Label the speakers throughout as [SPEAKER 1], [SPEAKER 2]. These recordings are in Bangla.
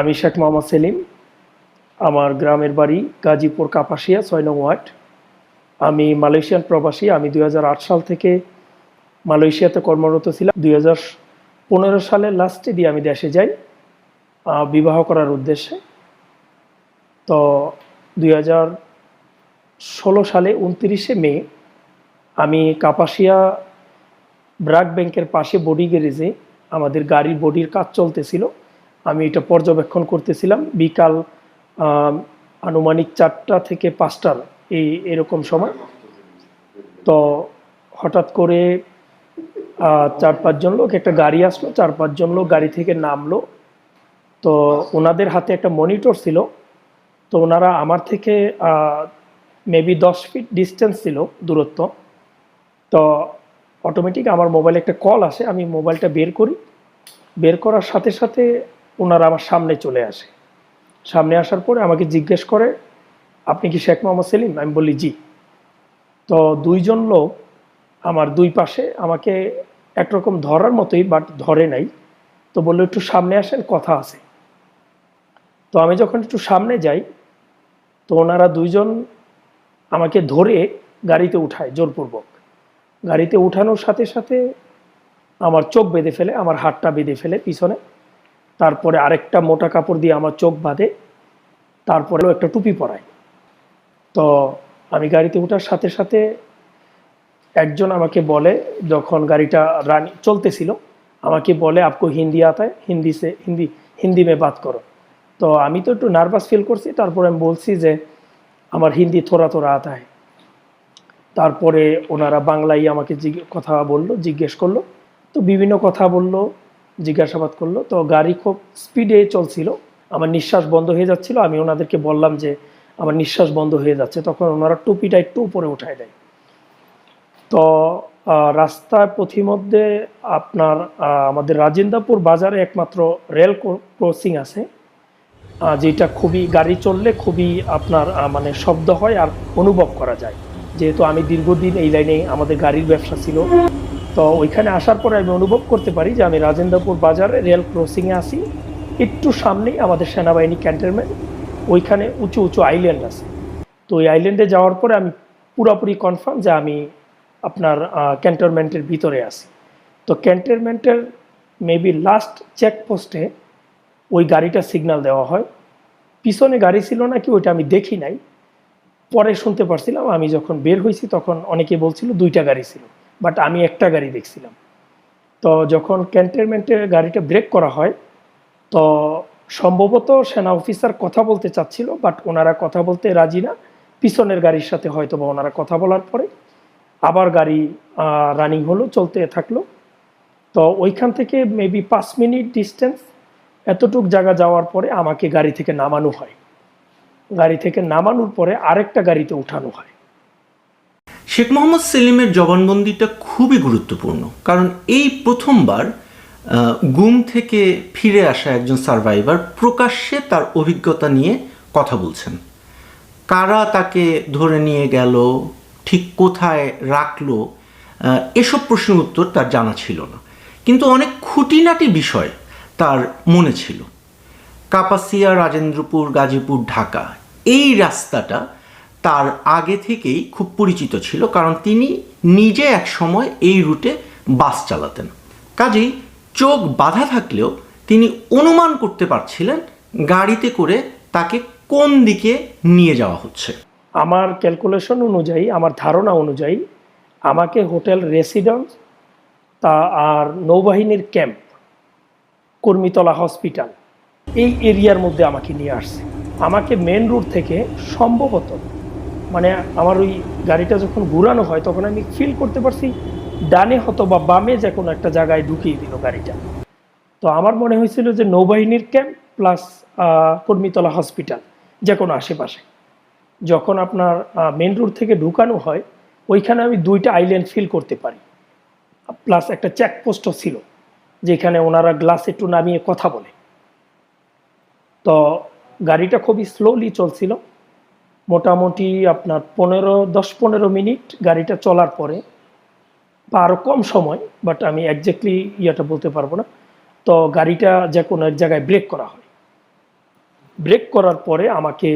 [SPEAKER 1] আমি শেখ মোহাম্মদ সেলিম। আমার গ্রামের বাড়ি গাজীপুর কাপাসিয়া, ছয় নং ওয়ার্ড। আমি মালয়েশিয়ান প্রবাসী। আমি দুই হাজার আট সাল থেকে মালয়েশিয়াতে কর্মরত ছিলাম। দুই পনেরো সালের লাস্টে দিয়ে আমি দেশে যাই বিবাহ করার উদ্দেশ্যে। তো দুই সালে উনত্রিশে মে আমি কাপাসিয়া ব্রাক ব্যাংকের পাশে বডি গ্যারেজে আমাদের গাড়ির বডির কাজ চলতেছিল। আমি এটা পর্যবেক্ষণ করতেছিলাম। বিকাল আনুমানিক চারটা থেকে পাঁচটার এই এরকম সময়। তো হঠাৎ করে চার পাঁচজন লোক, একটা গাড়ি আসলো, চার পাঁচজন লোক গাড়ি থেকে নামলো। তো ওনাদের হাতে একটা মনিটর ছিল। তো ওনারা আমার থেকে মেবি দশ ফিট ডিস্টেন্স ছিল দূরত্ব। তো অটোমেটিক আমার মোবাইলে একটা কল আসে, আমি মোবাইলটা বের করি। বের করার সাথে সাথে ওনারা আমার সামনে চলে আসে। সামনে আসার পরে আমাকে জিজ্ঞেস করে, আপনি কি শেখ মোহাম্মদ সেলিম? আমি বলি, জি। তো দুইজন লোক আমার দুই পাশে আমাকে একরকম ধরার মতোই, বাট ধরে নাই। তো বলল, একটু সামনে আসেন, কথা আছে। তো আমি যখন একটু সামনে যাই, তো ওনারা দুইজন আমাকে ধরে গাড়িতে উঠায়, জোরপূর্বক। গাড়িতে উঠানোর সাথে সাথে আমার চোখ বেঁধে ফেলে, আমার হাতটা বেঁধে ফেলে পিছনে। তারপরে আরেকটা মোটা কাপড় দিয়ে আমার চোখ বাঁধে তারপরেও একটা টুপি পরায়। তো আমি গাড়িতে ওঠার সাথে সাথে একজন আমাকে বলে, যখন গাড়িটা রানি চলতেছিল, আমাকে বলে, আপকো হিন্দি আতায় হিন্দি সে, হিন্দি হিন্দি মে বাত করো। তো আমি তো একটু নার্ভাস ফিল করছি, তারপরে আমি বলছি যে, আমার হিন্দি থোড়া থোড়া আতায় তারপরে ওনারা বাংলায় আমাকে কথা বলল, জিজ্ঞেস করল, তো বিভিন্ন কথা বলল জিজ্ঞাসাবাদ করল। তো গাড়ি খুব স্পিডে চলছিল। আমার নিঃশ্বাস বন্ধ হয়ে যাচ্ছিল। আমি ওনাদেরকে বললাম যে, আমার নিঃশ্বাস বন্ধ হয়ে যাচ্ছে। তখন ওনারা টুপিটা একটু উপরে উঠায় দেয়। তো রাস্তার পথিমধ্যে আপনার আমাদের রাজেন্দ্রপুর বাজারে একমাত্র রেল ক্রসিং আছে। যেটা খুবই, গাড়ি চললে খুবই আপনার মানে শব্দ হয় আর অনুভব করা যায়। যেহেতু আমি দীর্ঘদিন এই লাইনে আমাদের গাড়ির ব্যবসা ছিল। তো ওইখানে আসার পরে আমি অনুভব করতে পারি যে আমি রাজেন্দ্রপুর বাজারে রেল ক্রসিংয়ে আসি একটু সামনেই আমাদের সেনাবাহিনী ক্যান্টনমেন্ট, ওইখানে উঁচু উঁচু আইল্যান্ড আছে। তো ওই আইল্যান্ডে যাওয়ার পরে আমি পুরোপুরি কনফার্ম যে আমি আপনার ক্যান্টনমেন্টের ভিতরে আছি। তো ক্যান্টনমেন্টের মেবি লাস্ট চেকপোস্টে ওই গাড়িটা সিগন্যাল দেওয়া হয়। পিছনে গাড়ি ছিল নাকি ওইটা আমি দেখি নাই। পরে শুনতে পারছিলাম, আমি যখন বের হয়েছি তখন অনেকে বলছিল দুইটা গাড়ি ছিল। বাট আমি একটা গাড়ি দেখছিলাম। তো যখন ক্যান্টনমেন্টে গাড়িটা ব্রেক করা হয়, তো সম্ভবত সেনা অফিসার কথা বলতে চাচ্ছিল বাট ওনারা কথা বলতে রাজি না। পিছনের গাড়ির সাথে হয়তো বা ওনারা কথা বলার পরে আবার গাড়ি রানিং হলো, চলতে থাকল। তো ওইখান থেকে মেবি পাঁচ মিনিট ডিস্টেন্স এতটুক জায়গা যাওয়ার পরে আমাকে গাড়ি থেকে নামানো হয়। গাড়ি থেকে নামানোর পরে আরেকটা গাড়িতে উঠানো হয়।
[SPEAKER 2] শেখ মোহাম্মদ সেলিমের জবানবন্দিটা খুবই গুরুত্বপূর্ণ। কারণ এই প্রথমবার গুম থেকে ফিরে আসা একজন সার্ভাইভার প্রকাশ্যে তার অভিজ্ঞতা নিয়ে কথা বলছেন। কারা তাকে ধরে নিয়ে গেল, ঠিক কোথায় রাখল এসব প্রশ্নের উত্তর তার জানা ছিল না। কিন্তু অনেক খুঁটিনাটি বিষয় তার মনে ছিল। কাপাসিয়া, রাজেন্দ্রপুর, গাজীপুর, ঢাকা, এই রাস্তাটা তার আগে থেকেই খুব পরিচিত ছিল, কারণ তিনি নিজে এক সময় এই রুটে বাস চালাতেন। কাজেই চোখ বাধা থাকলেও তিনি অনুমান করতে পারছিলেন গাড়িতে করে তাকে কোন দিকে নিয়ে যাওয়া হচ্ছে।
[SPEAKER 1] আমার ক্যালকুলেশন অনুযায়ী, আমার ধারণা অনুযায়ী আমাকে হোটেল রেসিডেন্স তা আর নৌবাহিনীর ক্যাম্প, কর্মীতলা হসপিটাল, এই এরিয়ার মধ্যে আমাকে নিয়ে আসছে। আমাকে মেন রুট থেকে সম্ভবত মানে আমার ওই গাড়িটা যখন ঘুরানো হয়, তখন আমি ফিল করতে পারছি ডানে হতো বা বামে যে কোনো একটা জায়গায় ঢুকিয়ে দিল গাড়িটা। তো আমার মনে হয়েছিল যে নৌবাহিনীর ক্যাম্প প্লাস কর্মীতলা হসপিটাল যে কোনো আশেপাশে। যখন আপনার মেন রোড থেকে ঢুকানো হয়, ওইখানে আমি দুইটা আইল্যান্ড ফিল করতে পারি। প্লাস একটা চেকপোস্টও ছিল, যেখানে ওনারা গ্লাস একটু নামিয়ে কথা বলে। তো গাড়িটা খুবই স্লোলি চলছিল। মোটামুটি আপনার পনেরো, দশ, পনেরো মিনিট গাড়িটা চলার পরে, বা আরও কম সময় বাট আমি একজ্যাক্টলি ইয়েটা বলতে পারব না, তো গাড়িটা যে কোনো এক জায়গায় ব্রেক করা হয়। ব্রেক করার পরে আমাকে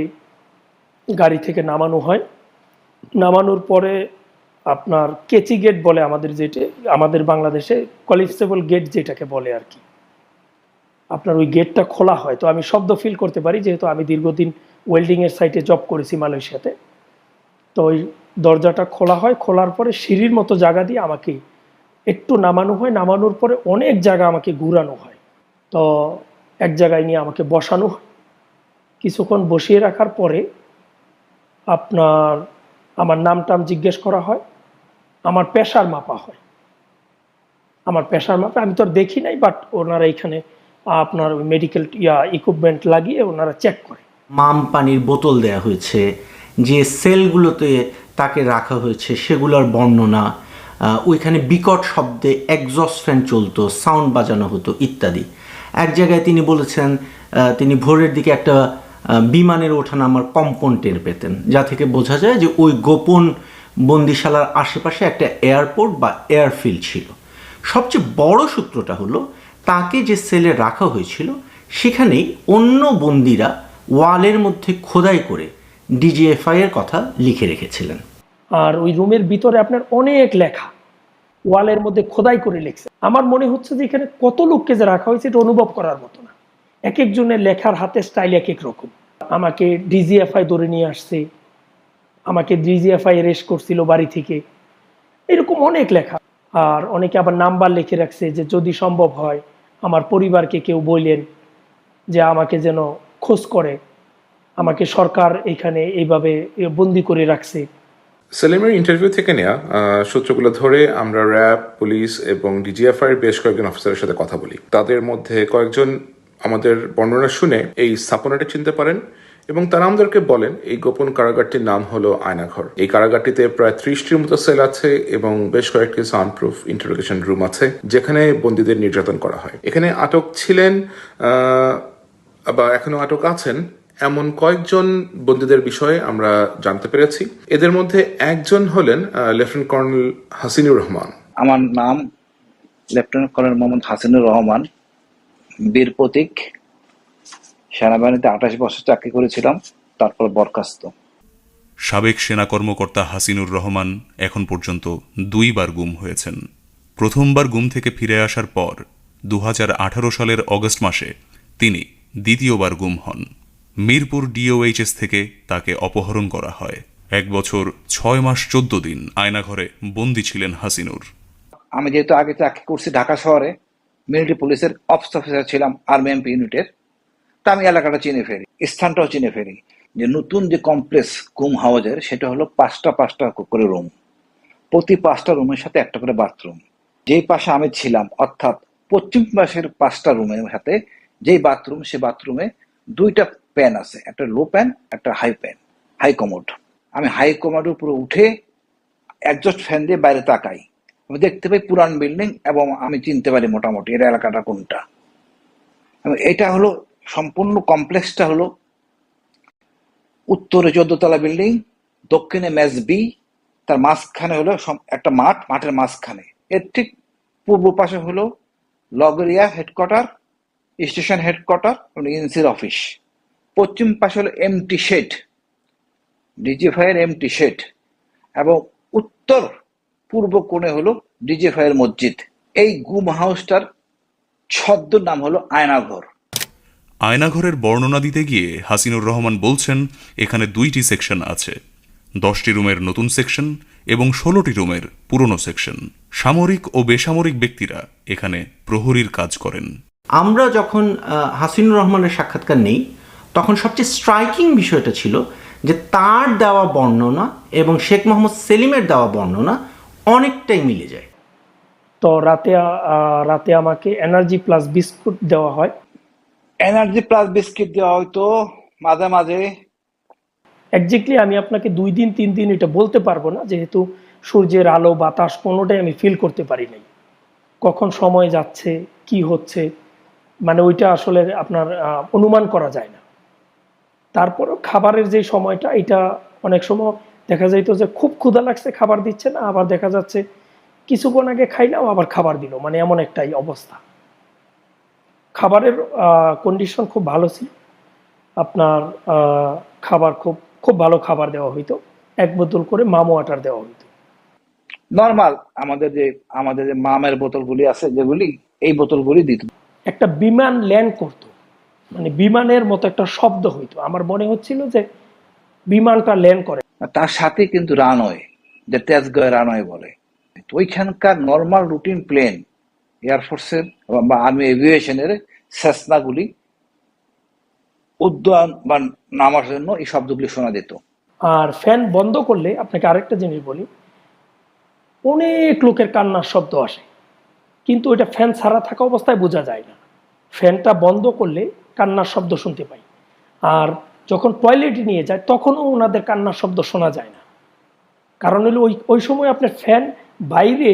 [SPEAKER 1] গাড়ি থেকে নামানো হয়। নামানোর পরে আপনার কেচি গেট বলে আমাদের যেটা, আমাদের বাংলাদেশে কলিপসেবল গেট যেটাকে বলে আর কি। আপনার ওই গেটটা খোলা হয়, তো আমি শব্দ ফিল করতে পারি, যেহেতু আমি দীর্ঘদিন ওয়েল্ডিংয়ের সাইটে জব করেছি মালয়েশিয়াতে। তো ওই দরজাটা খোলা হয়, খোলার পরে সিঁড়ির মতো জায়গা দিয়ে আমাকে একটু নামানো হয়। নামানোর পরে অনেক জায়গা আমাকে ঘুরানো হয়। তো এক জায়গায় নিয়ে আমাকে বসানো হয়। কিছুক্ষণ বসিয়ে রাখার পরে আপনার, আমার নাম টাম জিজ্ঞেস করা হয়, আমার পেশার মাপা হয়। আমার পেশার মাপা আমি তো দেখি নাই বাট ওনারা এখানে আপনার মেডিকেল ইয়া ইকুইপমেন্ট লাগিয়ে ওনারা চেক করে।
[SPEAKER 2] মাম পানির বোতল দেয়া হয়েছে। যে সেলগুলোতে তাকে রাখা হয়েছে সেগুলোর বর্ণনা ওইখানে বিকট শব্দে একজস্ট ফ্যান চলতো সাউন্ড বাজানো হতো ইত্যাদি। এক জায়গায় তিনি বলেছেন তিনি ভোরের দিকে একটা বিমানের ওঠানামার কম্পন টের পেতেন, যা থেকে বোঝা যায় যে ওই গোপন বন্দিশালার আশেপাশে একটা এয়ারপোর্ট বা এয়ারফিল্ড ছিল। সবচেয়ে বড় সূত্রটা হলো, তাকে যে সেলে রাখা হয়েছিল, সেখানেই অন্য বন্দিরা ওয়ালের মধ্যে খোদাই করে ডিজিএফআই এর কথা লিখে রেখেছিলেন।
[SPEAKER 1] আর ওই রুমের ভিতরে আপনার অনেক লেখা। ওয়ালের মধ্যে খোদাই করে লিখছে। আমার মনে হচ্ছে যে এখানে কত লোককে যে রাখা হয়েছে, এটা অনুভব করার মতো না। এক একজনের লেখার হাতে স্টাইল এক এক রকম। আমাকে ডিজিএফআই ধরে নিয়ে আসছে। আমাকে ডিজিএফআই রেস্ট করছিল বাড়ি থেকে। এরকম অনেক লেখা। আর অনেকে আবার নাম্বার লিখে রাখছে যে যদি সম্ভব হয়, আমার পরিবারকে কেউ বললেন যে আমাকে যেন খোঁজ করে। আমাকে সরকার এখানে এইভাবে বন্দি করে রাখছে।
[SPEAKER 3] সেলিমের ইন্টারভিউ থেকে নেওয়া সূত্রগুলো ধরে আমরা র্যাব, পুলিশ এবং ডিজিএফআই এর বেশ কয়েকজন অফিসারের সাথে কথা বলি। তাদের মধ্যে কয়েকজন আমাদের বর্ণনা শুনে এই স্থাপনাটি চিনতে পারেন এবং তারা আমাদেরকে বলেন, এই গোপন কারাগারটির নাম হলো আয়নাঘর। এই কারাগারটিতে প্রায় ত্রিশটির মতো সেল আছে এবং বেশ কয়েকটি সাউন্ডপ্রুফ ইন্টারোগেশন রুম আছে, যেখানে বন্দীদের নির্যাতন করা হয়। এখানে আটক ছিলেন বা এখনও আটক আছেন এমন কয়েকজন বন্দীদের বিষয়ে আমরা জানতে পেরেছি। এদের মধ্যে একজন হলেন লেফটেন্যান্ট কর্নেল হাসিনুর রহমান।
[SPEAKER 4] আমার নাম লেফটেন্যান্ট কর্নেল মোহাম্মদ হাসিনুর রহমান। বীর প্রতীক। সেনাবাহিনীতে আঠাশ বছর চাকরি করেছিলাম তারপর বরখাস্ত।
[SPEAKER 5] সাবেক সেনা কর্মকর্তা হাসিনুর রহমান এখন পর্যন্ত দুইবার গুম হয়েছেন। প্রথমবার গুম থেকে ফিরে আসার পর দু হাজার আঠারো সালের অগস্ট মাসে তিনি দ্বিতীয়বার গুম হন। মিরপুর ডিওএইচএস থেকে তাকে অপহরণ করা হয়। এক বছর ছয় মাস চোদ্দ দিন আয়নাঘরে বন্দী ছিলেন হাসিনুর।
[SPEAKER 4] আমি যেহেতু আগে চাকরি করছি ঢাকা শহরে, মিলিটারি পুলিশের অফিস অফিসার ছিলাম আর্মি এমপি ইউনিটের তা আমি এলাকাটা চিনে ফেলি, স্থানটাও চিনে ফেলি। যে নতুন যে কমপ্লেক্স গুম হাউজের সেটা হলো পাঁচটা পাঁচটা করে রুম প্রতি পাঁচটা রুমের সাথে একটা করে বাথরুম যেই পাশে আমি ছিলাম, অর্থাৎ পশ্চিম পাশের পাঁচটা রুমের সাথে যেই বাথরুম সে বাথরুমে দুইটা প্যান আছে, একটা লো প্যান একটা হাই প্যান হাই কমোড আমি হাই কমোডের উপরে উঠে একজস্ট ফ্যান দিয়ে বাইরে তাকাই। আমি দেখতে পাই পুরান বিল্ডিং এবং আমি চিনতে পারি মোটামুটি এর এলাকাটা কোনটা। এটা হলো সম্পূর্ণ কমপ্লেক্সটা হলো উত্তরে চোদ্দতলা বিল্ডিং দক্ষিণে ম্যাচ বি তার মাঝখানে হলো একটা মাঠ, মাঠের মাঝখানে। এর ঠিক পূর্ব পাশে হলো লগরিয়া হেডকোয়ার্টার স্টেশন হেডকোয়ার্টার এবং ইনসির অফিস। পশ্চিম পাশে হলো এমটি শেড ডিজিফাইয়ের এমটি শেড এবং উত্তর পূর্ব কোণে হলো ডিজিফাইয়ের মসজিদ। এই গুম হাউসটার ছদ্ম নাম হলো আয়নাঘর।
[SPEAKER 5] আয়নাঘরের বর্ণনা দিতে গিয়ে হাসিনুর রহমান বলছেন, এখানে দুইটি সেকশন আছে। দশটি রুমের নতুন সেকশন এবং ষোলোটি রুমের পুরনো সেকশন। সামরিক ও বেসামরিক ব্যক্তিরা এখানে প্রহরীর কাজ করেন।
[SPEAKER 2] আমরা যখন আহ, হাসিনুর রহমানের সাক্ষাৎকার নেই তখন সবচেয়ে স্ট্রাইকিং বিষয়টা ছিল যে তার দেওয়া বর্ণনা এবং শেখ মোহাম্মদ সেলিমের দেওয়া বর্ণনা অনেকটাই মিলে যায়।
[SPEAKER 1] তো রাতে আহ, রাতে আমাকে এনার্জি প্লাস বিস্কুট দেওয়া হয়।
[SPEAKER 4] এনার্জি প্লাস বিস্কিট দেওয়া হয়তো মাঝে মাঝে।
[SPEAKER 1] একজ্যাক্টলি আমি আপনাকে দুই দিন তিন দিন এটা বলতে পারব না যেহেতু সূর্যের আলো বাতাস কোনোটাই আমি ফিল করতে পারি নাই। কখন সময় যাচ্ছে কি হচ্ছে মানে ওইটা আসলে আপনার অনুমান করা যায় না। তারপরও খাবারের যে সময়টা, এটা অনেক সময় দেখা যাইতো যে খুব ক্ষুধা লাগছে, খাবার দিচ্ছে না, আবার দেখা যাচ্ছে কিছুক্ষণ আগে খাইলাম, আবার খাবার দিল। মানে এমন একটাই অবস্থা। খাবারের কন্ডিশন খুব ভালো ছিল। আপনার খাবার খুব খুব ভালো খাবার দেওয়া হইতো। এক বোতল করে মামো ওয়াটার দেওয়া হইতো।
[SPEAKER 4] নর্মাল আমাদের যে আমাদের যে মামের বোতলগুলি আছে যেগুলি, এই বোতলগুলি দিত।
[SPEAKER 1] একটা বিমান ল্যান্ড করতো। মানে বিমানের মতো একটা শব্দ হইতো। আমার মনে হচ্ছিল যে বিমানটা ল্যান্ড করে।
[SPEAKER 4] তার সাথে কিন্তু রানওয়ে যে রানওয়ে বলে। তো ওইখানকার নর্মাল রুটিন প্লেন এয়ারফোর্সের বা আর্মি এভিয়েশনের সেসনাগুলি উদ্যান বা নামার জন্য এই শব্দগুলি শোনা যেত।
[SPEAKER 1] আর ফ্যান বন্ধ করলে আপনাকে আরেকটা জিনিস বলি অনেক লোকের কান্নার শব্দ আসে। কিন্তু ওইটা ফ্যান ছাড়া থাকা অবস্থায় বোঝা যায় না। ফ্যানটা বন্ধ করলে কান্নার শব্দ শুনতে পাই। আর যখন টয়লেটে নিয়ে যায়, তখনও ওনাদের কান্নার শব্দ শোনা যায় না। কারণ হলো ওই ওই সময় আপনার ফ্যান বাইরে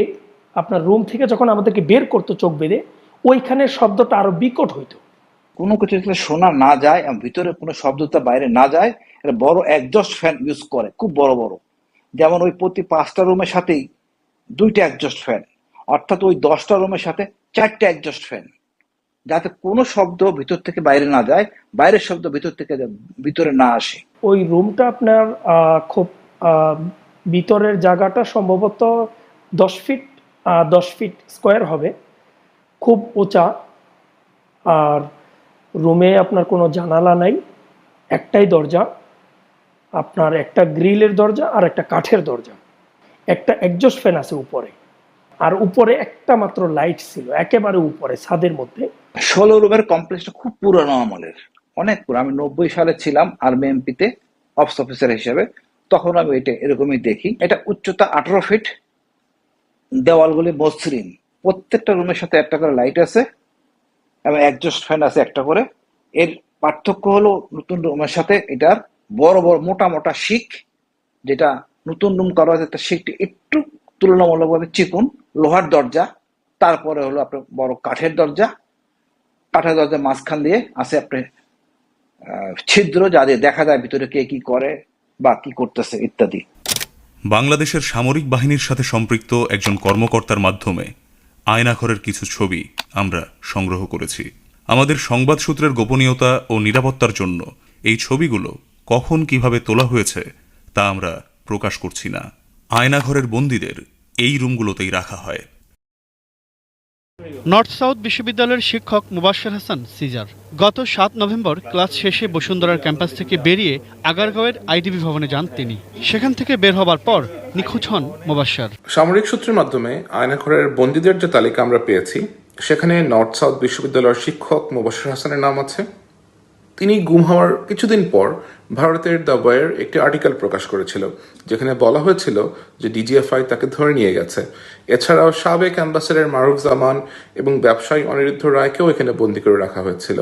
[SPEAKER 1] আপনার রুম থেকে যখন আমাদেরকে বের করতো চোখ বেঁধে, ওইখানে শব্দটা আরও বিকট হইতো।
[SPEAKER 4] কোনো কিছু শোনা না যায় ভিতরে কোনো শব্দটা বাইরে না যায় এটা বড় একজস্ট ফ্যান ইউজ করে, খুব বড় বড়। যেমন ওই প্রতি পাঁচটা রুমের সাথেই দুইটা একজস্ট ফ্যান অর্থাৎ ওই দশটা রুমের সাথে চারটে অ্যাডজাস্ট ফ্যান যাতে কোনো শব্দ ভিতর থেকে বাইরে না যায়, বাইরের শব্দ ভিতর থেকে ভিতরে না আসে।
[SPEAKER 1] ওই রুমটা আপনার খুব ভিতরের জায়গাটা সম্ভবত দশ ফিট দশ ফিট স্কোয়ার হবে। খুব উঁচা। আর রুমে আপনার কোনো জানালা নাই, একটাই দরজা। আপনার একটা গ্রিলের দরজা আর একটা কাঠের দরজা। একটা একজস্ট ফ্যান আছে উপরে। আর উপরে একটা মাত্র লাইট ছিল, একেবারে উপরে, ছাদের মধ্যে।
[SPEAKER 4] ষোলো রুমের কমপ্লেক্সটা খুব পুরনো আমলের, অনেক পুরো আমি নব্বই সালে ছিলাম আর্মি এমপিতে অফিস অফিসার হিসেবে। তখন আমি এটা এরকমই দেখি। এটা উচ্চতা আঠারো ফিট দেওয়ালগুলি মসৃণ। প্রত্যেকটা রুমের সাথে একটা করে লাইট আছে, এবং একজস্ট ফ্যান আছে একটা করে। এর পার্থক্য হলো নতুন রুমের সাথে এটার বড় বড়, মোটা মোটা শিখ যেটা নতুন রুম করা হয়েছে, তার শিখটি একটু তুলনামূলকভাবে চিকুন। লোহার দরজা, তারপরে হলো আপনার বড় কাঠের দরজা। কাঠের দরজা মাঝখান দিয়ে আছে আপনার ছিদ্র যা দিয়ে দেখা যায় ভিতরে কে কি করে বা কি করতেছে ইত্যাদি।
[SPEAKER 5] বাংলাদেশের সামরিক বাহিনীর সাথে সম্পৃক্ত একজন কর্মকর্তার মাধ্যমে আয়নাঘরের কিছু ছবি আমরা সংগ্রহ করেছি। আমাদের সংবাদ সূত্রের গোপনীয়তা ও নিরাপত্তার জন্য এই ছবিগুলো কখন কীভাবে তোলা হয়েছে তা আমরা প্রকাশ করছি না। আয়নাঘরের বন্দীদের এই রুমগুলোতেই রাখা হয়।
[SPEAKER 6] নর্থ সাউথ বিশ্ববিদ্যালয়ের শিক্ষক মুবাশর হাসান সিজার গত সাত নভেম্বর ক্লাস শেষে বসুন্ধরার ক্যাম্পাস থেকে বেরিয়ে আগারগাঁওয়ের আইডিবি ভবনে যান তিনি। সেখান থেকে বের হবার পর নিখোঁজ হন মুবাশর।
[SPEAKER 3] সামরিক সূত্রের মাধ্যমে আয়নাঘরের বন্দীদের যে তালিকা আমরা পেয়েছি সেখানে নর্থ সাউথ বিশ্ববিদ্যালয়ের শিক্ষক মুবাশির হাসানের নাম আছে। তিনি গুম হওয়ার কিছুদিন পর ভারতের দ্য ওয়ার একটি আর্টিকেল প্রকাশ করেছিল, যেখানে বলা হয়েছিল যে ডিজিএফআই তাকে ধরে নিয়ে গেছে। এছাড়াও সাবেক অ্যাম্বাসেডার মারুফ জামান এবং ব্যবসায়ী অনিরুদ্ধ রায়কেও এখানে বন্দী করে রাখা হয়েছিল।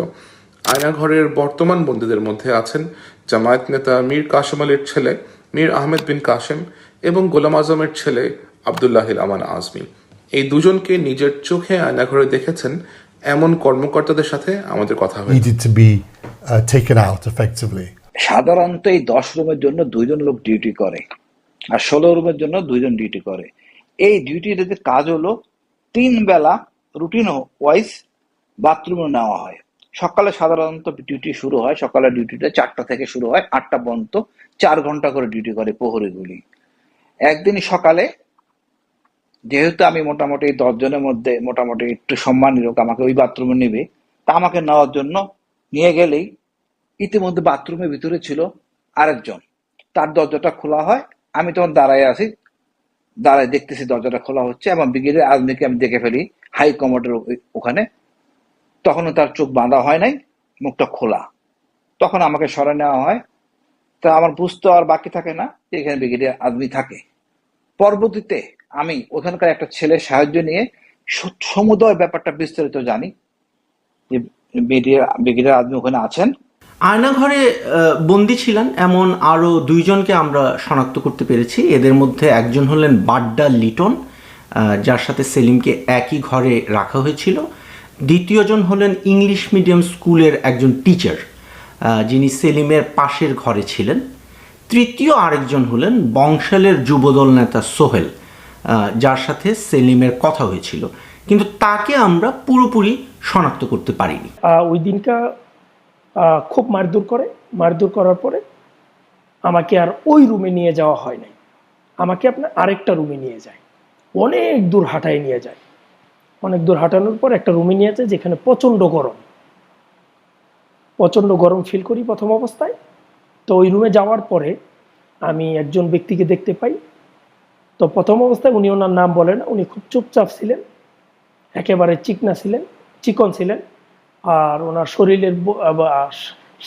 [SPEAKER 3] আয়নাঘরের বর্তমান বন্দীদের মধ্যে আছেন জামায়াত নেতা মীর কাসেম আলীর ছেলে মীর আহমেদ বিন কাশেম এবং গোলাম আজমের ছেলে আবদুল্লাহিল আমান আজমি। এই দুজনকে নিজের চোখে আয়নাঘরে দেখেছেন এমন কর্মকর্তাদের সাথে আমাদের কথা হয়েছে।
[SPEAKER 7] needed to be uh, taken out effectively.
[SPEAKER 4] সাধারণত এই দশ রুমের জন্য দুইজন লোক ডিউটি করে আর ষোলো রুমের জন্য দুইজন ডিউটি করে। এই ডিউটির যে কাজ হলো তিন বেলা রুটিন ওয়াইজ বাথরুমে নেওয়া হয়। সকালে সাধারণত ডিউটি শুরু হয় সকালে ডিউটিটা চারটা থেকে শুরু হয় আটটা পর্যন্ত চার ঘণ্টা করে ডিউটি করে প্রহরীগুলি। একদিন সকালে যেহেতু আমি মোটামুটি দশজনের মধ্যে মোটামুটি একটু সম্মানী লোক, আমাকে ওই বাথরুমে নেবে, তা আমাকে নেওয়ার জন্য নিয়ে গেলেই ইতিমধ্যে বাথরুমের ভিতরে ছিল আরেকজন। তার দরজাটা খোলা হয়, আমি তখন দাঁড়ায় আছি, দাঁড়ায় দেখতেছি দরজাটা খোলা হচ্ছে এবং ব্রিগেডের আজমিকে আমি দেখে ফেলি হাই কমান্ডের ওখানে। তখনও তার চোখ বাঁধা হয় নাই, মুখটা খোলা। তখন আমাকে সরে নেওয়া হয়। তা আমার বুঝতে আর বাকি থাকে না যে এখানে ব্রিগেডিয়ার আদমি থাকে। পরবর্তীতে আমি ওখানকার একটা ছেলের সাহায্য নিয়ে সমুদয় ব্যাপারটা বিস্তারিত জানি। যে ব্রিগেডিয়ার আদমি ওখানে আছেন।
[SPEAKER 2] আয়নাঘরে বন্দি ছিলেন এমন আরও দুইজনকে আমরা শনাক্ত করতে পেরেছি। এদের মধ্যে একজন হলেন বাড্ডা লিটন যার সাথে সেলিমকে একই ঘরে রাখা হয়েছিল। দ্বিতীয়জন হলেন ইংলিশ মিডিয়াম স্কুলের একজন টিচার যিনি সেলিমের পাশের ঘরে ছিলেন। তৃতীয় আরেকজন হলেন বংশালের যুবদল নেতা সোহেল যার সাথে সেলিমের কথা হয়েছিল। কিন্তু তাকে আমরা পুরোপুরি শনাক্ত করতে পারিনি।
[SPEAKER 1] ওই দিনটা খুব মারধর করে। মারধর করার পরে আমাকে আর ওই রুমে নিয়ে যাওয়া হয় নাই। আমাকে আপনার আরেকটা রুমে নিয়ে যায়। অনেক দূর হাঁটায় নিয়ে যায়। অনেক দূর হাঁটানোর পর একটা রুমে নিয়ে যায় যেখানে প্রচণ্ড গরম। প্রচণ্ড গরম ফিল করি প্রথম অবস্থায়। তো ওই রুমে যাওয়ার পরে আমি একজন ব্যক্তিকে দেখতে পাই। তো প্রথম অবস্থায় উনি ওনার নাম বলেন, উনি খুব চুপচাপ ছিলেন, একেবারে চিকনা ছিলেন, চিকন ছিলেন, আর ওনার শরীরের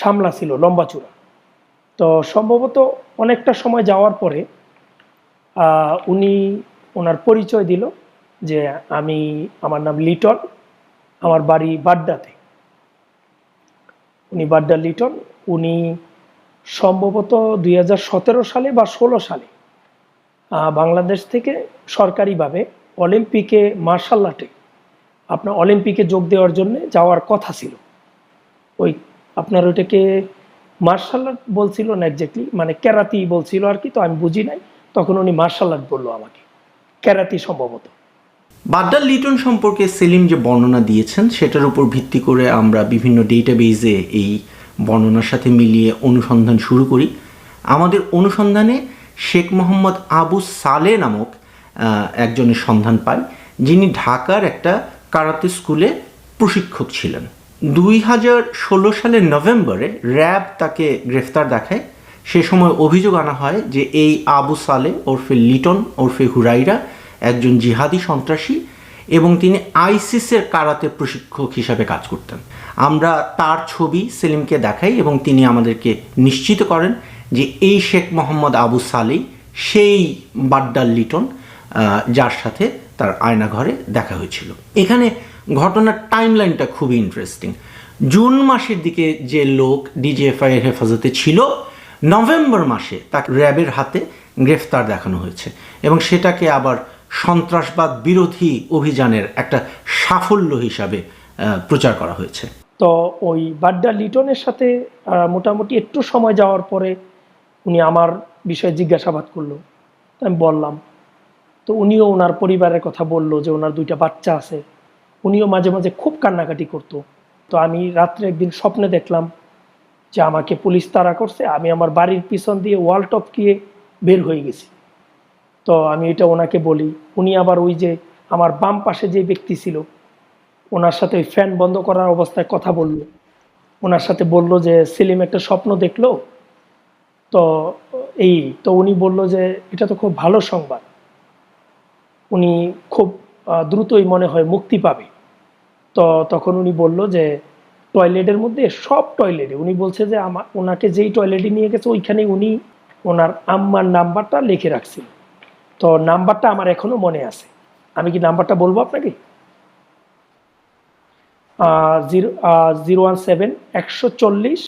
[SPEAKER 1] সামলা ছিল, লম্বা চূড়া। তো সম্ভবত অনেকটা সময় যাওয়ার পরে উনি ওনার পরিচয় দিল যে আমি, আমার নাম লিটন, আমার বাড়ি বাড্ডাতে। উনি বাড্ডা লিটন, উনি সম্ভবত দুই হাজার সতেরো সালে বা ষোলো সালে বাংলাদেশ থেকে সরকারিভাবে অলিম্পিকে মার্শাল আর্টে আপনার অলিম্পিকে যোগ দেওয়ার জন্য যাওয়ার কথা ছিল। ওই আপনার ওইটাকে মার্শাল আর্ট বলছিল না একজাক্টলি মানে ক্যারাতি বলছিল আর কি, তো আমি বুঝি নাই। তখন উনি মার্শাল আর্ট বলল আমাকে। ক্যারাতি সম্ভবত।
[SPEAKER 2] বাড্ডার লিটন সম্পর্কে সেলিম যে বর্ণনা দিয়েছেন, সেটার উপর ভিত্তি করে আমরা বিভিন্ন ডেটাবেজে এই বর্ণনার সাথে মিলিয়ে অনুসন্ধান শুরু করি। আমাদের অনুসন্ধানে শেখ মোহাম্মদ আবু সালে নামক একজনের সন্ধান পাই যিনি ঢাকার একটা কারাতে স্কুলে প্রশিক্ষক ছিলেন। দুই হাজার ষোলো সালের নভেম্বরে র্যাব তাকে গ্রেফতার দেখায়। সে সময় অভিযোগ আনা হয় যে এই আবু সালে ওরফে লিটন, ওরফে হুরাইরা একজন জিহাদি সন্ত্রাসী এবং তিনি আইসিসের কারাতে প্রশিক্ষক হিসাবে কাজ করতেন। আমরা তার ছবি সেলিমকে দেখাই এবং তিনি আমাদেরকে নিশ্চিত করেন যে এই শেখ মোহাম্মদ আবু সালি সেই বাড্ডার লিটন যার সাথে তার আয়নাঘরে দেখা হয়েছিল। এখানে ঘটনার টাইমলাইনটা খুবই ইন্টারেস্টিং জুন মাসের দিকে যে লোক ডিজিএফআই এর হেফাজতে ছিল, নভেম্বর মাসে তাকে র্যাবের হাতে গ্রেফতার দেখানো হয়েছে এবং সেটাকে আবার সন্ত্রাসবাদ বিরোধী অভিযানের একটা সাফল্য হিসাবে প্রচার করা হয়েছে।
[SPEAKER 1] তো ওই বাড্ডা লিটনের সাথে মোটামুটি একটু সময় যাওয়ার পরে উনি আমার বিষয়ে জিজ্ঞাসাবাদ করল। আমি বললাম, তো উনিও ওনার পরিবারের কথা বলল যে ওনার দুইটা বাচ্চা আছে। উনিও মাঝে মাঝে খুব কান্নাকাটি করতো। তো আমি রাত্রে একদিন স্বপ্নে দেখলাম যে আমাকে পুলিশ তাড়া করছে, আমি আমার বাড়ির পিছন দিয়ে ওয়াল টপ গিয়ে বের হয়ে গেছি। তো আমি এটা ওনাকে বলি, উনি আবার ওই যে আমার বাম পাশে যে ব্যক্তি ছিল, ওনার সাথে ওই ফ্যান বন্ধ করার অবস্থায় কথা বলল। ওনার সাথে বলল যে, সেলিম একটা স্বপ্ন দেখল? তো এই, তো উনি বলল যে এটা তো খুব ভালো সংবাদ। উনি খুব দ্রুতই মনে হয় মুক্তি পাবে। তো তখন উনি বলল যে টয়লেটের মধ্যে সব টয়লেটে, উনি বলছে যে আমার ওনাকে যেই টয়লেটে নিয়ে গেছে ওইখানে উনি ওনার আম্মার নাম্বারটা লিখে রাখছিল। তো নাম্বারটা আমার এখনও মনে আছে। আমি কি নাম্বারটা বলব আপনাকে? জিরো জিরো ওয়ান সেভেন একশো চল্লিশ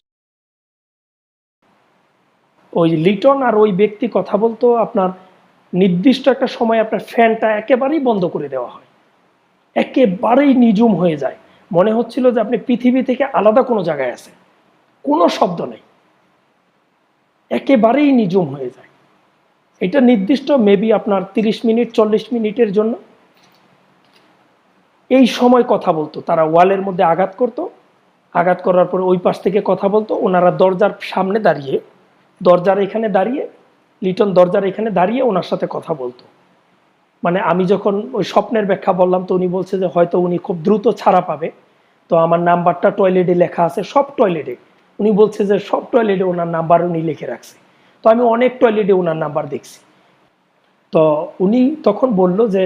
[SPEAKER 1] ওই লিটন আর ওই ব্যক্তি কথা বলতো, আপনার নির্দিষ্ট একটা সময় আপনার ফ্যানটা একেবারেই বন্ধ করে দেওয়া হয়। একেবারেই নিজুম হয়ে যায়। মনে হচ্ছিল যে আপনি পৃথিবী থেকে আলাদা কোনো জায়গায় আছেন। কোনো শব্দ নেই। একেবারেই নিজুম হয়ে যায়। এটা নির্দিষ্ট মেবি আপনার তিরিশ মিনিট, চল্লিশ মিনিটের জন্য। এই সময় কথা বলতো। তারা ওয়ালের মধ্যে আঘাত করতো। আঘাত করার পরে ওই পাশ থেকে কথা বলতো। ওনারা দরজার সামনে দাঁড়িয়ে দরজার এখানে দাঁড়িয়ে, লিটন দরজার এখানে দাঁড়িয়ে ওনার সাথে কথা বলতো। মানে আমি যখন ওই স্বপ্নের ব্যাখ্যা বললাম তো উনি বলছে যে হয়তো উনি খুব দ্রুত ছাড়া পাবে। তো আমার নাম্বারটা টয়লেটে লেখা আছে, সব টয়লেটে। উনি বলছে যে সব টয়লেটে ওনার নাম্বার উনি লিখে রাখছে। তো আমি অনেক টয়লেটে ওনার নাম্বার দেখছি। তো উনি তখন বলল যে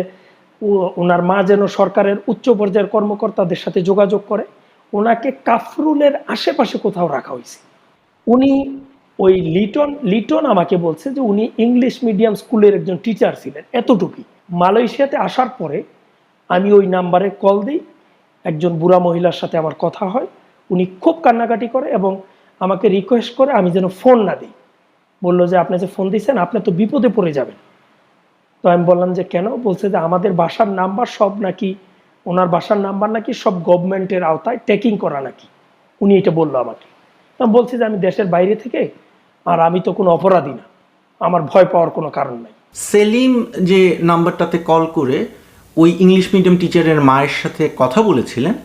[SPEAKER 1] ওনার মা যেন সরকারের উচ্চ পর্যায়ের কর্মকর্তাদের সাথে যোগাযোগ করে, ওনাকে কাফরুলের আশেপাশে কোথাও রাখা হয়েছে। উনি ওই লিটন লিটন আমাকে বলছে যে উনি ইংলিশ মিডিয়াম স্কুলের একজন টিচার ছিলেন, এতটুকুই। মালয়েশিয়াতে আসার পরে আমি ওই নাম্বারে কল দিই, একজন বুড়া মহিলার সাথে আমার কথা হয়, উনি খুব কান্নাকাটি করে এবং আমাকে রিকোয়েস্ট করে আমি যেন ফোন না দিই। বলল যে আপনি যে ফোন দিয়েছেন, আপনি তো বিপদে পড়ে যাবেন। তো আমি বললাম যে কেন? বলছে যে আমাদের বাসার নাম্বার সব নাকি, ওনার বাসার নাম্বার নাকি সব গভর্নমেন্টের আওতায় টেকিং করা নাকি। উনি এটা বলল আমাকে। আমি বলছি যে আমি দেশের বাইরে থেকে আর আমি তো কোনো অপরাধী না। আমার ভয় পাওয়ার কোনো কারণ নাই।
[SPEAKER 2] সেলিম যে নাম্বারটাতে কল করে ওই ইংলিশ মিডিয়াম টিচারের মায়ের সাথে কথা বলেছিলেন,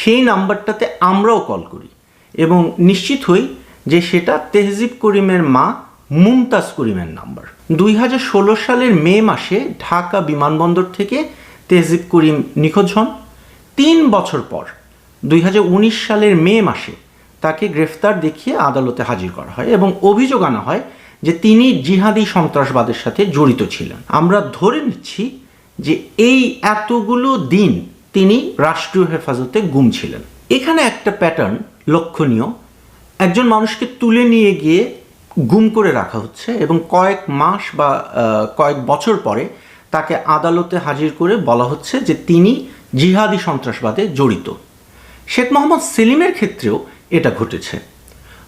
[SPEAKER 2] সেই নাম্বারটাতে আমরাও কল করি এবং নিশ্চিত হই যে সেটা তেহজিব করিমের মা মুমতাজ করিমের নাম্বার। দুই হাজার ষোলো সালের মে মাসে ঢাকা বিমানবন্দর থেকে তেহজিব করিম নিখোঁজ হন। তিন বছর পর, দুই হাজার উনিশ সালের মে মাসে তাকে গ্রেফতার দেখিয়ে আদালতে হাজির করা হয় এবং অভিযোগ আনা হয় যে তিনি জিহাদি সন্ত্রাসবাদের সাথে জড়িত ছিলেন। আমরা ধরে নিচ্ছি যে এই এতগুলো দিন তিনি রাষ্ট্রীয় হেফাজতে গুম ছিলেন। এখানে একটা প্যাটার্ন লক্ষণীয়। একজন মানুষকে তুলে নিয়ে গিয়ে গুম করে রাখা হচ্ছে এবং কয়েক মাস বা কয়েক বছর পরে তাকে আদালতে হাজির করে বলা হচ্ছে যে তিনি জিহাদি সন্ত্রাসবাদে জড়িত। শেখ মোহাম্মদ সেলিমের ক্ষেত্রেও এটা ঘটেছে।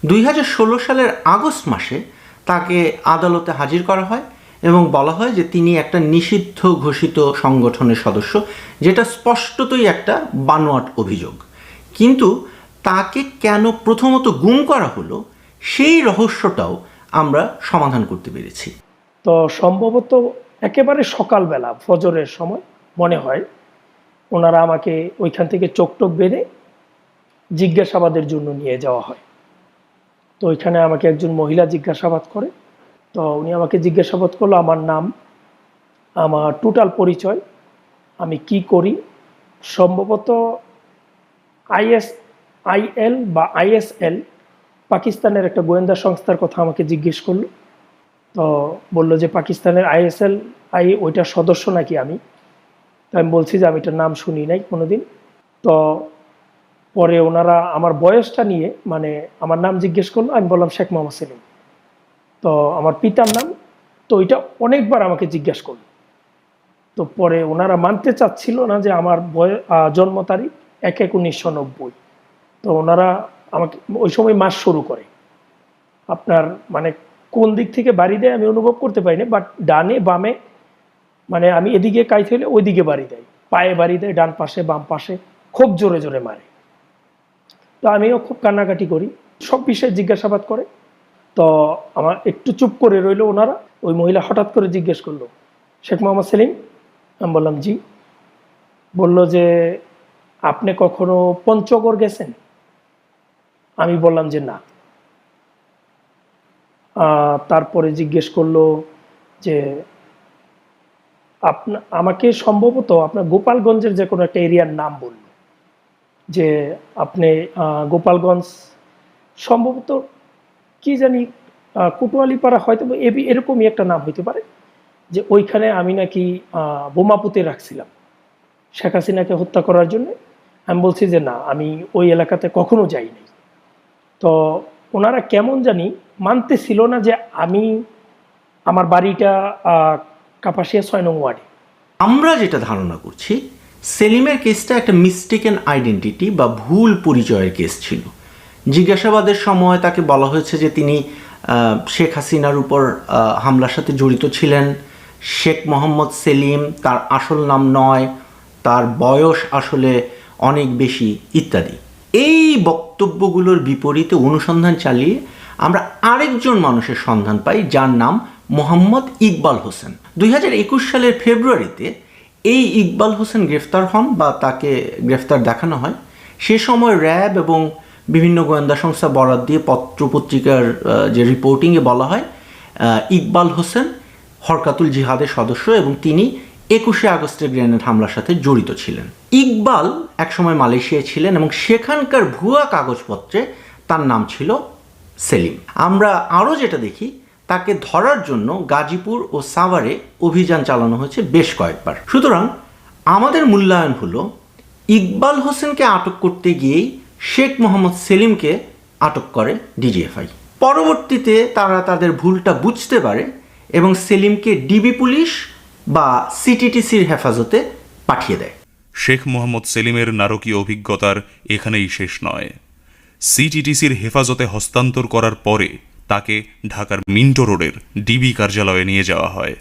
[SPEAKER 2] দুই হাজার ষোলো সালের আগস্ট মাসে তাকে আদালতে হাজির করা হয় এবং বলা হয় যে তিনি একটা নিষিদ্ধ ঘোষিত সংগঠনের সদস্য, যেটা স্পষ্টতই একটা বানোয়াট অভিযোগ। কিন্তু তাকে কেন প্রথমত গুম করা হলো, সেই রহস্যটাও আমরা সমাধান করতে পেরেছি।
[SPEAKER 1] তো সম্ভবত একেবারে সকালবেলা, ফজরের সময় মনে হয়, ওনারা আমাকে ওইখান থেকে চোখ টোক বেঁধে জিজ্ঞাসাবাদের জন্য নিয়ে যাওয়া হয়। তো ওইখানে আমাকে একজন মহিলা জিজ্ঞাসাবাদ করে। তো উনি আমাকে জিজ্ঞাসাবাদ করল, আমার নাম, আমার টোটাল পরিচয়, আমি কি করি? সম্ভবত আইএস, আইএল বা আইএসএল, পাকিস্তানের একটা গোয়েন্দা সংস্থার কথা আমাকে জিজ্ঞেস করল। তো বলল যে, পাকিস্তানের আইএসএল, আই, ওইটার সদস্য নাকি আমি? তো আমি বলছি যে, আমি এটার নাম শুনি নাই কোনোদিন। তো পরে ওনারা আমার বয়সটা নিয়ে মানে আমার নাম জিজ্ঞেস করল, আমি বললাম, শেখ মোহাম্মদ সেলিম। তো আমার পিতার নাম, তো ওইটা অনেকবার আমাকে জিজ্ঞেস করল। তো পরে ওনারা মানতে চাচ্ছিল না যে আমার বয় জন্ম তারিখ এক এক উনিশশো নব্বই। তো ওনারা আমাকে, ওই সময় মাস শুরু করে। আপনার মানে কোন দিক থেকে বাড়ি দেয় আমি অনুভব করতে পারিনি বাট ডানে, বামে মানে আমি এদিকে কাইতে হলে ওইদিকে বাড়ি দেয়। পায়ে বাড়ি দেয়, ডান পাশে, বাম পাশে, খুব জোরে জোরে মারে। তো আমিও খুব কান্নাকাটি করি। সব বিষয়ে জিজ্ঞাসাবাদ করে। তো আমার একটু চুপ করে রইল ওনারা। ওই মহিলা হঠাৎ করে জিজ্ঞেস করল, শেখ মোহাম্মদ সেলিম? আমি বললাম, জি। বলল যে, আপনি কখনো পঞ্চগড় গেছেন? আমি বললাম যে, না। তারপরে জিজ্ঞেস করল যে, আপনা, আমাকে সম্ভবত আপনার গোপালগঞ্জের যে কোনো একটা এরিয়ার নাম বলল যে আপনি গোপালগঞ্জ সম্ভবত কি জানি কোটোয়ালিপাড়া হয়তো এবি- এরকমই একটা নাম হইতে পারে, যে ওইখানে আমি নাকি বোমা পুঁতে রাখছিলাম। শেখ হাসিনাকে হত্যা করার জন্য। আমি বলছি যে না, আমি ওই এলাকাতে কখনো যাইনি তো ওনারা কেমন জানি মানতেছিল না যে আমি আমার বাড়িটা কাপাসিয়া ছয় নং ওয়ার্ডে।
[SPEAKER 2] আমরা যেটা ধারণা করছি সেলিমের কেসটা একটা মিস্টেকেন আইডেন্টিটি বা ভুল পরিচয়ের কেস ছিল। জিজ্ঞাসাবাদের সময় তাকে বলা হয়েছে যে তিনি শেখ হাসিনার উপর হামলার সাথে জড়িত ছিলেন। শেখ মোহাম্মদ সেলিম তার আসল নাম নয়, তার বয়স আসলে অনেক বেশি, ইত্যাদি। এই বক্তব্যগুলোর বিপরীতে অনুসন্ধান চালিয়ে আমরা আরেকজন মানুষের সন্ধান পাই, যার নাম মোহাম্মদ ইকবাল হোসেন। দুই হাজার একুশ সালের ফেব্রুয়ারিতে এই ইকবাল হোসেন গ্রেফতার হন বা তাকে গ্রেফতার দেখানো হয়। সে সময় র্যাব এবং বিভিন্ন গোয়েন্দা সংস্থা বরাদ দিয়ে পত্রপত্রিকার যে রিপোর্টিংয়ে বলা হয় ইকবাল হোসেন হরকাতুল জিহাদের সদস্য এবং তিনি একুশে আগস্টের গ্রেনেড হামলার সাথে জড়িত ছিলেন। ইকবাল একসময় মালয়েশিয়ায় ছিলেন এবং সেখানকার ভুয়া কাগজপত্রে তার নাম ছিল সেলিম। আমরা আরও যেটা দেখি তাকে ধরার জন্য গাজীপুর ও সাভারে অভিযান চালানো হয়েছে বেশ কয়েকবার। সুতরাং আমাদের মূল্যায়ন হলো, ইকবাল হোসেনকে আটক করতে গিয়েই শেখ মোহাম্মদ সেলিমকে আটক করে ডিজিএফআই। পরবর্তীতে তারা তাদের ভুলটা বুঝতে পারে এবং সেলিমকে ডিবি পুলিশ বা সিটিটিসির হেফাজতে পাঠিয়ে দেয়।
[SPEAKER 5] শেখ মোহাম্মদ সেলিমের নারকীয় অভিজ্ঞতার এখানেই শেষ নয়। সিটিটিসির হেফাজতে হস্তান্তর করার পরে তাকে ঢাকার মিন্টো রোডের ডিবি কার্যালয়ে নিয়ে যাওয়া হয়।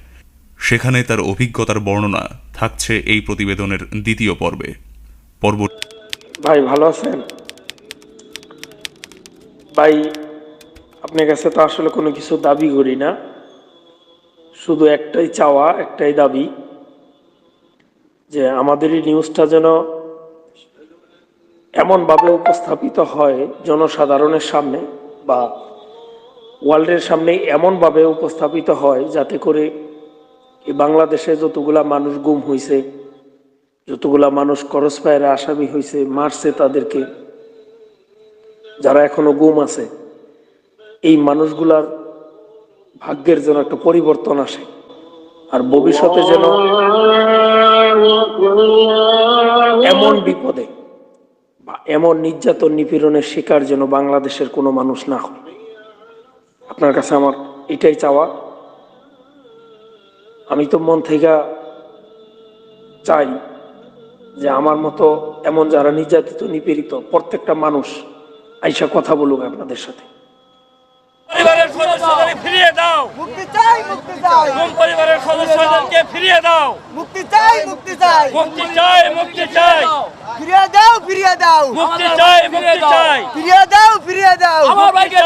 [SPEAKER 5] সেখানে তার অভিজ্ঞতার বর্ণনা থাকছে এই প্রতিবেদনের দ্বিতীয় পর্বে। পর্ব
[SPEAKER 8] ভাই, ভালো আছেন? ভাই, আপনার কাছে তো আসলে কোনো কিছু দাবি করি না। শুধু একটাই চাওয়া, একটাই দাবি, যে আমাদের এই নিউজটা যেন এমনভাবে উপস্থাপিত হয় জনসাধারণের সামনে বা ওয়ার্ল্ডের সামনে এমনভাবে উপস্থাপিত হয় যাতে করে বাংলাদেশে যতগুলা মানুষ গুম হয়েছে যতগুলা মানুষ করস ফায়ারে আসামি হয়েছে মারছে তাদেরকে, যারা এখনও গুম আছে, এই মানুষগুলার ভাগ্যের যেন একটা পরিবর্তন আসে আর ভবিষ্যতে যেন এমন বিপদে বা এমন নির্যাতন নিপীড়নের শিকার যেন বাংলাদেশের কোনো মানুষ না হয়। আপনার কাছে আমার এটাই চাওয়া। আমি তো মন থেকে চাই যে আমার মতো এমন যারা নির্যাতিত নিপীড়িত প্রত্যেকটা মানুষ আইসা কথা বলুক আপনাদের সাথে।
[SPEAKER 9] পরিবারের সদস্যদের ফিরিয়ে দাও।
[SPEAKER 10] মুক্তি চাই মুক্তি চাই।
[SPEAKER 9] পরিবারের সদস্যদেরকে ফিরিয়ে দাও।
[SPEAKER 10] মুক্তি চাই মুক্তি চাই।
[SPEAKER 9] মুক্তি চাই মুক্তি চাই।
[SPEAKER 10] ফিরিয়ে দাও ফিরিয়ে দাও।
[SPEAKER 9] মুক্তি চাই মুক্তি চাই।
[SPEAKER 10] ফিরিয়ে দাও ফিরিয়ে দাও।
[SPEAKER 9] আমার ভাইকে